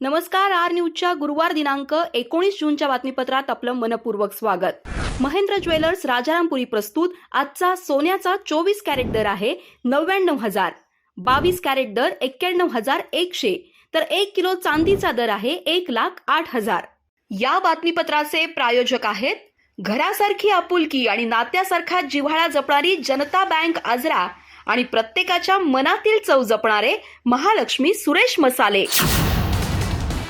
नमस्कार आर न्यूजच्या गुरुवार दिनांक एकोणीस जूनच्या बातमीपत्रात आपलं मनपूर्वक स्वागत. महेंद्र ज्वेलर्स राजारामपुरी प्रस्तुत. आजचा सोन्याचा चोवीस कॅरेट दर आहे नव्याण्णव हजार. बावीस कॅरेट दर एक्क्याण्णव हजार एकशे. तर एक किलो चांदीचा दर आहे एक लाख आठ हजार. या बातमीपत्राचे प्रायोजक आहेत घरासारखी आपुलकी आणि नात्यासारखा जिव्हाळा जपणारी जनता बँक आजरा आणि प्रत्येकाच्या मनातील चव जपणारे महालक्ष्मी सुरेश मसाले.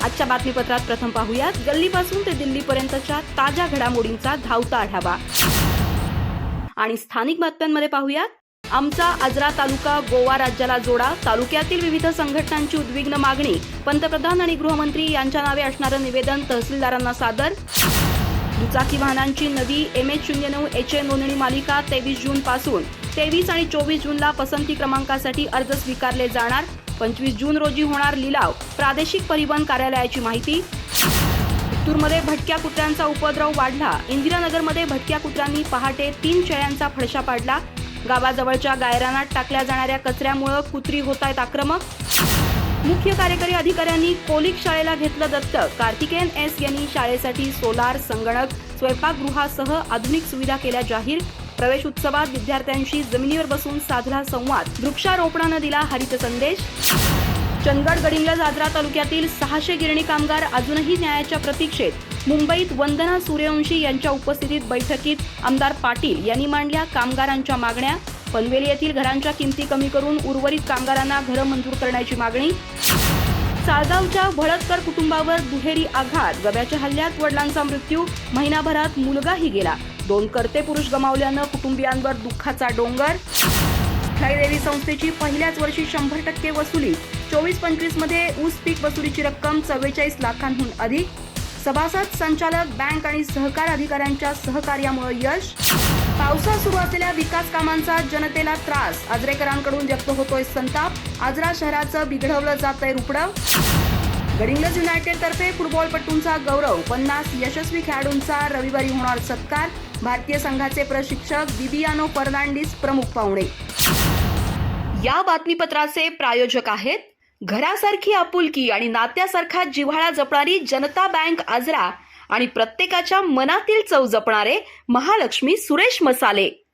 आजच्या बातमीपत्रात प्रथम पाहूयात. गल्लीपासून ते दिल्लीपर्यंतच्या ताज्या घडामोडींचा धावता आढावा. आणि स्थानिक बातम्यांमध्ये पाहूयात. आमचा आजरा तालुका गोवा राज्याला जोडा. तालुक्यातील विविध संघटनांची उद्विग्न मागणी. पंतप्रधान आणि गृहमंत्री यांच्या नावे असणारं निवेदन तहसीलदारांना सादर. दुचाकी वाहनांची नवी एम एच शून्य नऊ एच ए नोंदणी मालिका तेवीस जून पासून. तेवीस आणि चोवीस जूनला पसंती क्रमांकासाठी अर्ज स्वीकारले जाणार. पंचवीस जून रोजी होणार लिलाव. प्रादेशिक परिवहन कार्यालयाची माहिती. चित्तूरमध्ये भटक्या कुत्र्यांचा उपद्रव वाढला. इंदिरानगरमध्ये भटक्या कुत्र्यांनी पहाटे तीन शेळ्यांचा फडशा पाडला. गावाजवळच्या गायरानात टाकल्या जाणाऱ्या कचऱ्यामुळे कुत्री होत आहेत आक्रमक. मुख्य कार्यकारी अधिकाऱ्यांनी कोलिक शाळेला घेतलं दत्तक कार्तिकेयन एस यांनी शाळेसाठी सोलार संगणक स्वयंपाकगृहासह आधुनिक सुविधा केल्या जाहीर. प्रवेश उत्सवात विद्यार्थ्यांशी जमिनीवर बसून साधला संवाद. वृक्षारोपणानं दिला हरित संदेश. चंदगड गडिंग्लज आजरा तालुक्यातील सहाशे गिरणी कामगार अजूनही न्यायाच्या प्रतीक्षेत. मुंबईत वंदना सूर्यवंशी यांच्या उपस्थितीत बैठकीत आमदार पाटील यांनी मांडल्या कामगारांच्या मागण्या. पनवेल येथील घरांच्या किमती कमी करून उर्वरित कामगारांना घरं मंजूर करण्याची मागणी. साळगावच्या भळतकर कुटुंबावर दुहेरी आघात. गव्याच्या हल्ल्यात वडिलांचा मृत्यू. महिनाभरात मुलगाही गेला. दोन कर्ते पुरुष गमावल्यानं कुटुंबियांवर दुःखाचा डोंगर. देवी संस्थेची पहिल्याच वर्षी शंभर टक्के वसुली. चोवीस पंचवीसमध्ये ऊस पीक वसुलीची रक्कम चव्वेचाळीस लाखांहून अधिक. सभासद संचालक बँक आणि सहकार अधिकाऱ्यांच्या सहकार्यामुळे यश. पावसात सुरू असलेल्या विकास कामांचा जनतेला त्रास. आजरेकरांकडून व्यक्त होतोय संताप. आजरा शहराचं बिघडवलं जातंय रुपडं. गडिंग्लज युनायटेड तर्फे फुटबॉलपटूंचा गौरव. पन्नास यशस्वी खेळाडूंचा रविवारी होणार सत्कार. भारतीय संघाचे प्रशिक्षक बिबियानो फर्नांडिस प्रमुख पाहुणे. या बातमीपत्राचे प्रायोजक आहेत घरासारखी आपुलकी आणि नात्यासारखा जिव्हाळा जपणारी जनता बँक आजरा आणि प्रत्येकाच्या मनातील चव जपणारे महालक्ष्मी सुरेश मसाले.